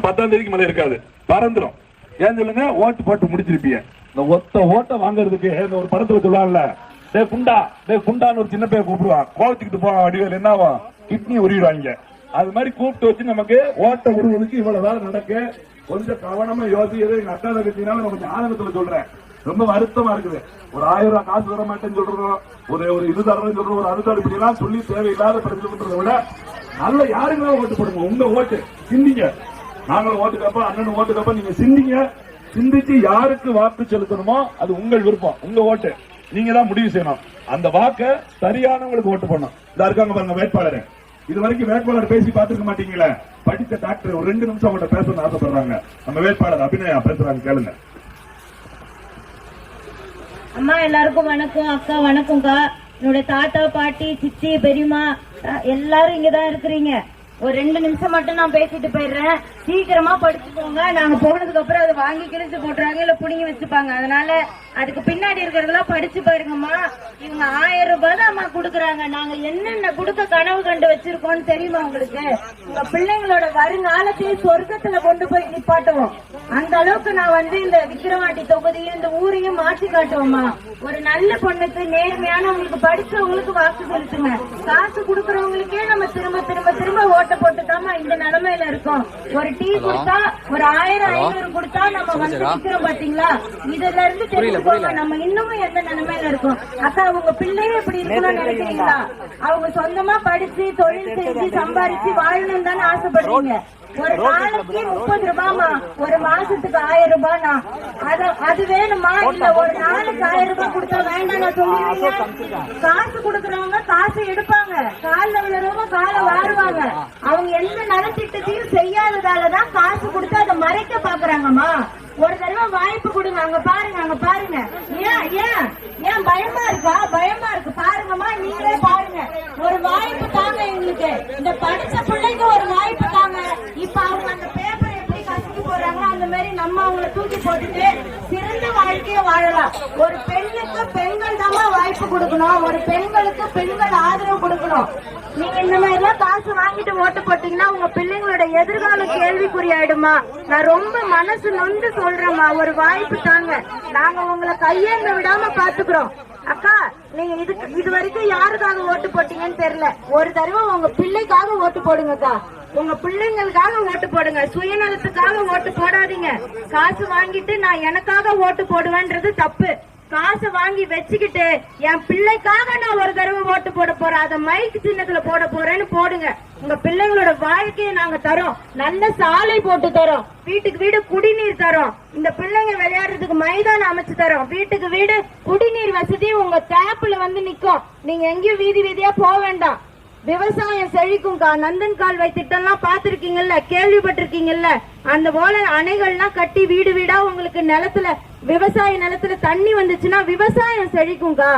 மாசம் பத்தாம் தேதிக்கு மேல இருக்காது. பறந்துடும் ஏன் சொல்லுங்க? ஓட்டு போட்டு முடிச்சிருப்பீங்க. இந்த ஒத்த ஓட்டை வாங்குறதுக்கு இந்த ஒரு படத்துல சொல்லுவாங்கல்ல டே குண்டா டே குண்டான்னு ஒரு சின்ன பேர் கூப்பிடுவான். கோவத்துக்கிட்டு போவான் வடிவேல் என்ன ஆகும் கிட்னி உருவிடுவாங்க அது மாதிரி கூப்பிட்டு வச்சு நமக்கு ஓட்டை உருவதுக்கு இவ்வளவு வேலை நடக்கு கொஞ்சம் கவனமா யோசிக்கிறது எங்க அக்கா தங்கச்சினால நான் கொஞ்சம் ஆதங்கத்துல சொல்றேன். ரொம்ப வருத்தமா இருக்குது. ஒரு ஆயிரம் ரூபாய் காசு தர மாட்டேன்னு சொல்றோம் ஒரு ஒரு இது தரணும்னு சொல்றோம் ஒரு அது தர இப்படி எல்லாம் சொல்லி தேவையில்லாத பிரச்சனை பண்றதை விட நல்ல யாருக்குமே ஓட்டு போடுங்க? உங்க ஓட்டு. சிந்திங்க நாங்களும் ஓட்டுக்கப்ப அண்ணன் ஓட்டுக்கப்ப நீங்க சிந்திங்க. சிந்திச்சு யாருக்கு வாக்கு செலுத்தணுமோ அது உங்கள் விருப்பம். உங்க ஓட்டு. நீங்க தான் முடிவு செய்யணும். அந்த வாக்க சரியானவங்களுக்கு ஓட்டு பண்ணும் இதா இருக்காங்க பாருங்க வேட்பாளர். இது வரைக்கும் வேட்பாளர் பேசி பார்த்துக்க மாட்டீங்களே. படித்த டாக்டர் ஒரு ரெண்டு நிமிஷம் அவங்கள்ட்ட பேசணும்னு ஆசைப்படுறாங்க. நம்ம வேட்பாளர் அபிநயா பேசுறாங்க கேளுங்க. அம்மா எல்லாருக்கும் வணக்கம் அக்கா வணக்கம்க்கா. என்னுடைய தாத்தா பாட்டி சித்தி பெரியம்மா எல்லாரும் இங்கதான் இருக்கிறீங்க. ஒரு ரெண்டு நிமிஷம் மட்டும் நான் பேசிட்டு போயிடுறேன். சீக்கிரமா படிச்சுக்கோங்க நாங்க போனதுக்கு அப்புறம் அதை வாங்கி கிழிச்சு போட்டுறாங்க இல்ல புடிங்கி வச்சுப்பாங்க. அதனால அதுக்கு பின்னாடி இருக்கிறதெல்லாம் படிச்சு பாருங்கம்மா. இவங்க ஆயிரம் ரூபாய் தான் அம்மா குடுக்கறாங்க. நாங்க என்னென்ன குடுக்க கனவு கண்டு வச்சிருக்கோம்னு தெரியுமா உங்களுக்கு? உங்க பிள்ளைங்களோட வருங்காலத்தையே சொர்க்கத்துல கொண்டு போய் நிப்பாட்டுவோம். அந்த அளவுக்கு நான் வந்து இந்த விக்கிரவாண்டி தொகுதியும் இந்த ஊரையும் மாற்றி காட்டுவோம்மா. ஒரு நல்ல பொண்ணுக்கு நேர்மையானவங்களுக்கு படிச்சவங்களுக்கு வாக்கு செலுத்துங்க. காசு குடுக்கறவங்களுக்கே நம்ம திரும்ப திரும்ப திரும்ப ஓட்டு போட்டுக்காம இந்த நிலைமையில இருக்கோம். ஒரு டீ கொடுத்தா ஒரு ஆயிரம் ஐநூறு கொடுத்தா நம்ம வந்து நிக்கிறோம் பாத்தீங்களா? இதுல இருந்து தெரிஞ்சுக்கோங்க நம்ம இன்னமும் எந்த நிலைமையில இருக்கோம்? அக்கா உங்க பிள்ளையும் இப்படி இருக்கணும்னு நினைக்கிறீங்களா? அவங்க சொந்தமா படிச்சு தொழில் செஞ்சு சம்பாரிச்சு வாழணும் தானே ஆசைப்படுறீங்க. ஒரு நாளைக்கு முப்பது ரூபாமா ஒரு மாசத்துக்கு ஆயிரம் ரூபாய்னா அது அது வேணுமா? இல்ல ஒரு நாளைக்கு ஆயிரம் ரூபாய் கொடுத்தா வேண்டாம் சொல்லுவீங்க? காசு கொடுக்கறவங்க காசு எடுப்பாங்க. கால்ல விழுறவங்க காலை வாருவாங்க. அவங்க எந்த நலத்திட்டத்தையும் செய்யாததாலதான் காசு கொடுத்து அதை மறைக்க பாக்குறாங்கம்மா. ஒரு தடவை வாய்ப்பு கொடுங்க அங்க பாருங்க அங்க பாருங்க. ஏன் ஏன் ஏன் பயமா இருக்கா? பயமா இருக்கு. பாருங்கம்மா நீங்களே பாருங்க. ஒரு வாய்ப்பு தாங்க எங்களுக்கு. இந்த படிச்ச பிள்ளைக்கு ஒரு வாய்ப்பு தாங்க. இப்ப அவங்க அந்த பேப்பர் எப்படி கசக்கி போடுறாங்களோ அந்த மாதிரி நம்ம அவங்கள தூக்கி போட்டுட்டு சிறந்த வாழ்க்கைய வாழலாம். ஒரு பெண்ணுக்கு பெண்கள் தான் வாய்ப்பு கொடுக்கணும். ஒரு பெண்களுக்கு பெண்கள் ஆதரவு கொடுக்கணும். நீங்க இந்த மாதிரி எல்லாம் காசு வாங்கிட்டு ஓட்டு போட்டீங்கன்னா உங்க பிள்ளைங்களோட எதிர்காலம் கேள்விக்குறி ஆயிடுமா நான் ரொம்ப மனசு நொந்து சொல்றேம்மா. ஒரு வாய்ப்பு தாங்க. நாங்க உங்களை கையேந்த விடாம பாத்துக்கிறோம். அக்கா நீங்க இதுக்கு இது வரைக்கும் யாருக்காக ஓட்டு போட்டீங்கன்னு தெரியல. ஒரு தடவை உங்க பிள்ளைக்காக ஓட்டு போடுங்கக்கா. உங்க பிள்ளைங்களுக்காக ஓட்டு போடுங்க. சுயநலத்துக்காக ஓட்டு போடாதீங்க. காசு வாங்கிட்டு நான் எனக்காக ஓட்டு போடுவேன்றது தப்பு. காசை வாங்கி வச்சுக்கிட்டு என் பிள்ளைக்காக நான் ஒரு தடவை ஓட்டு போட போறேன். அதை மைக் சின்னத்துல போட போறேன்னு போடுங்க. உங்க பிள்ளைங்களோட வாழ்க்கையை நாங்க தரோம். நல்ல சாலை போட்டு தரோம். வீட்டுக்கு வீடு குடிநீர் தரோம். இந்த பிள்ளைங்க விளையாடுறதுக்கு மைதானம் அமைச்சு தரோம். வீட்டுக்கு வீடு குடிநீர் வசதி உங்க டேப்ல வந்து நிக்கும். நீங்க எங்கேயும் வீதி வீதியா போக வேண்டாம். விவசாயம் செழிக்கும்க்கா. நந்தன் கால்வாய் திட்டம்லாம் பாத்திருக்கீங்கல்ல கேள்விப்பட்டிருக்கீங்கல்ல? அந்த போல அணைகள்லாம் கட்டி வீடு வீடா உங்களுக்கு நிலத்துல விவசாய நிலத்துல தண்ணி வந்துச்சுன்னா விவசாயம் செழிக்கும்க்கா.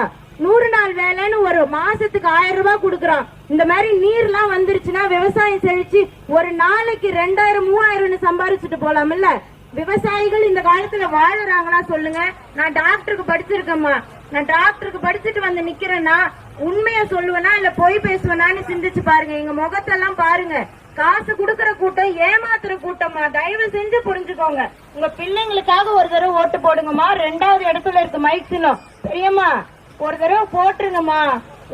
நூறு நாள் வேலைன்னு ஒரு மாசத்துக்கு ஆயிரம் ரூபாய் கொடுக்கறோம் இந்த மாதிரி நீர்லாம் வந்துருச்சுன்னா விவசாயம் செழிச்சு ஒரு நாளைக்கு ரெண்டாயிரம் மூவாயிரம்னு சம்பாரிச்சுட்டு போலாம்ல விவசாயிகள் இந்த காலத்துல வாழறாங்களா சொல்லுங்க. நான் டாக்டருக்கு படிச்சிருக்கேம்மா. நான் டாக்டருக்கு படிச்சுட்டு வந்து நிக்கிறேன்னா உண்மைய சொல்லுவேனா இல்ல பொய் பேசுவேனான்னு சிந்திச்சு பாருங்க. எங்க முகத்தெல்லாம் பாருங்க. காசு குடுக்கற கூட்டம் ஏமாத்துற கூட்டமா தயவு செஞ்சு புரிஞ்சுக்கோங்க. உங்க பிள்ளைங்களுக்காக ஒரு தடவை ஓட்டு போடுங்கம்மா. ரெண்டாவது இடத்துல இருக்கு மைக் சின்னம் பெரியம்மா ஒரு தடவை போட்டுருங்கம்மா.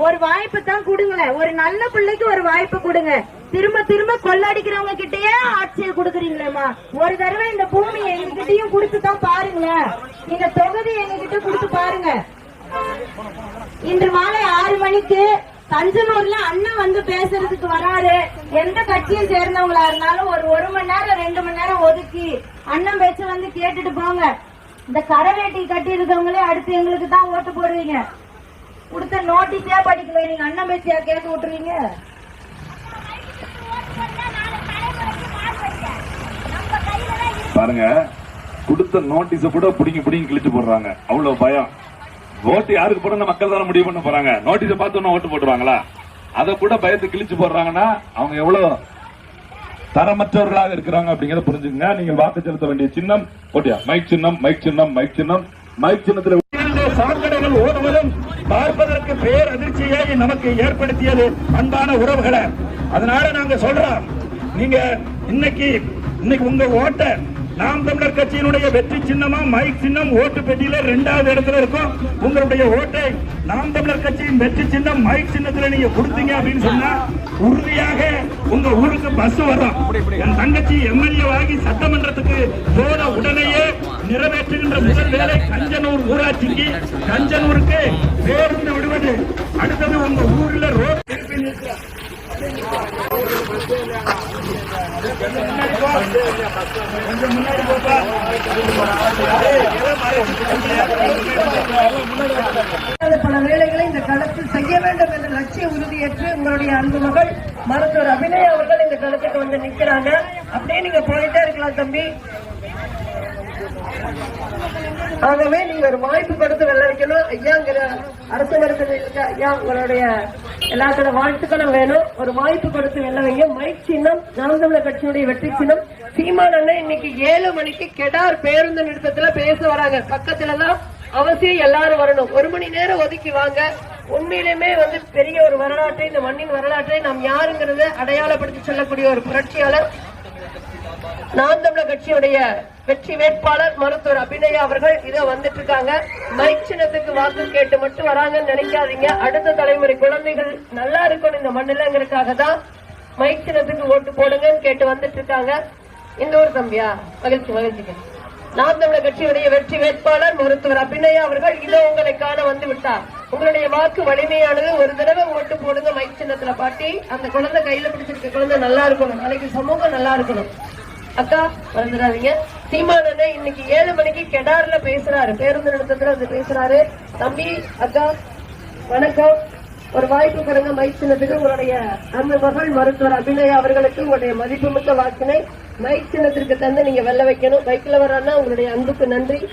ஒரு வாய்ப்பு தான் கொடுங்களேன் ஒரு நல்ல பிள்ளைக்கு ஒரு வாய்ப்பு கொடுங்க. திரும்ப திரும்ப கொள்ளடிக்கிறவங்க கிட்டயே ஆட்சியை கொடுக்குறீங்களேம்மா. ஒரு தடவை இந்த பூமி எங்ககிட்டயும் கொடுத்து தான் பாருங்களேன். இந்த தொகுதி எங்ககிட்ட கொடுத்து பாருங்க. இன்று மாலை ஆறு மணிக்கு தஞ்சனூர்ல அண்ணன் வந்து பேசுறதுக்கு வராரு. எந்த கட்சியை சேர்ந்தவங்களா இருந்தாலும் ஒரு ஒரு மணி நேரம் ரெண்டு மணி நேரம் ஒதுக்கி அண்ணன் பேச்ச வந்து கேட்டுட்டு போங்க. இந்த கரவேட்டி கட்டி இருக்கவங்களே அடுத்து எங்களுக்கு தான் ஓட்டு போடுவீங்க. கொடுத்த நோட்டீஸே படிக்கல? நீங்க அண்ணன் பேச்சியா கேட்டு விட்டுருவீங்க? பாருங்க கொடுத்த நோட்டீஸ கூட பிடிங்கி பிடிங்கி கிழிச்சு போடுறாங்க. அவ்வளவு பயம். ஓட்டு யாருக்கு போட மக்கள் தானே முடிவு பண்ண போறாங்க. நோட்டீஸ பார்த்து ஓட்டு போட்டுருவாங்களா? அதை கூட பயத்தை கிழிச்சு போடுறாங்கன்னா அவங்க எவ்வளவு தரமற்றவர்களாக இருக்கிறாங்க அப்படிங்கறத புரிஞ்சுக்கங்க. நீங்க வாக்கு செலுத்த வேண்டிய சின்னம் ஓட்டியா மைக் சின்னம் மைக் சின்னம் மைக் சின்னம். மைக் சின்னத்துல சாக்கடைகள் ஓடுவதும் பார்ப்பதற்கு பேர் அதிர்ச்சியை நமக்கு ஏற்படுத்தியது அன்பான உறவுகளை. அதனால நாங்க சொல்றோம் நீங்க இன்னைக்கு இன்னைக்கு உங்க ஓட்ட நாம் தமிழர் கட்சியினுடைய வெற்றி சின்னமா மைக் சின்னம் ஓட்டு பெட்டியில ரெண்டாவது இடத்துல இருக்கும். உங்களுடைய ஓட்டை நாம் தமிழர் கட்சியின் வெற்றி சின்னம் மைக் சின்னத்துல நீங்க கொடுத்தீங்க அப்படின்னு சொன்னா உறுதியாக உங்க ஊருக்கு பஸ் வரும். என் தங்கச்சி எம்எல்ஏ ஆகி சட்டமன்றத்துக்கு போன உடனேயே நிறைவேற்றுகின்ற முதல் வேலை கஞ்சனூர் ஊராட்சிக்கு கஞ்சனூருக்கு பேருந்து விடுவது. அடுத்தது உங்க ஊர்ல ரோட் கொஞ்சம் முன்னாடி போப்பா பல வேலைகளை இந்த களத்தில் செய்ய வேண்டும் என்ற பங்கேற்று உங்களுடைய அன்பு மகள் மருத்துவர் அபிநயா அவர்கள் இந்த களத்துக்கு வந்து நிக்கிறாங்க. அப்படியே நீங்க போயிட்டே இருக்கலாம் தம்பி. ஆகவே நீங்க ஒரு வாய்ப்பு கொடுத்து வெள்ள வைக்கணும் ஐயாங்கிற அரசு மருத்துவர்களுக்கு ஐயா உங்களுடைய எல்லாத்தோட வாழ்த்துக்களும் வேணும். ஒரு வாய்ப்பு கொடுத்து வெள்ள வைங்க. மைக் சின்னம் நாம் தமிழர் கட்சியினுடைய வெற்றி சின்னம். சீமான் அண்ணன் இன்னைக்கு ஏழு மணிக்கு கெடார் பேருந்து நிறுத்தத்துல பேச வராங்க. பக்கத்துலதான் அவசியம் எல்லாரும் வரணும். ஒரு மணி நேரம் ஒதுக்கி வாங்க. உண்மையிலுமே வந்து பெரிய ஒரு வரலாற்றை இந்த மண்ணின் வரலாற்றை நாம் யாருங்கிறத அடையாளப்படுத்தி சொல்லக்கூடிய ஒரு புரட்சியாளர் நாம் தமிழர் கட்சியுடைய வெற்றி வேட்பாளர் மருத்துவர் அபிநயா அவர்கள் இதை வந்துட்டு இருக்காங்க மைக் சின்னத்துக்கு வாக்கு கேட்டு மட்டும் வராங்கன்னு நினைக்காதீங்க. அடுத்த தலைமுறை குழந்தைகள் நல்லா இருக்கணும் இந்த மண்ணிலங்கிறதுக்காக தான் மைக் சின்னத்துக்கு ஓட்டு போடுங்கன்னு கேட்டு வந்துட்டு இருக்காங்க இந்த ஒரு தம்பியா? மகிழ்ச்சி மகிழ்ச்சிங்க. நாம் தமிழர் கட்சியுடைய வெற்றி வேட்பாளர் மருத்துவர் அபிநயா அவர்கள் இதோ உங்களை காண வந்து விட்டார். உங்களுடைய வாக்கு வலிமையானது ஒரு தடவை ஓட்டு போடுங்க மைக் சின்னத்துல பாட்டி. அந்த குழந்தை கையில பிடிச்சிருக்க குழந்தை நல்லா இருக்கணும். நாளைக்கு சமூகம் நல்லா இருக்கணும். அக்கா மறந்துடாதீங்க. சீமானே இன்னைக்கு ஏழு மணிக்கு கெடார்ல பேசுறாரு. பேருந்து நிறுத்தத்துல அது பேசுறாரு. தம்பி அக்கா வணக்கம். ஒரு வாய்ப்பு கொடுங்க மைக் சின்னத்துக்கு. உங்களுடைய அந்த மகள் மருத்துவர் அபிநயா அவர்களுக்கு உங்களுடைய மதிப்புமிக்க வாக்கினை மைக் சின்னத்திற்கு தந்து நீங்க வெல்ல வைக்கணும். பைக்ல வர்றாருன்னா உங்களுடைய அன்புக்கு நன்றி.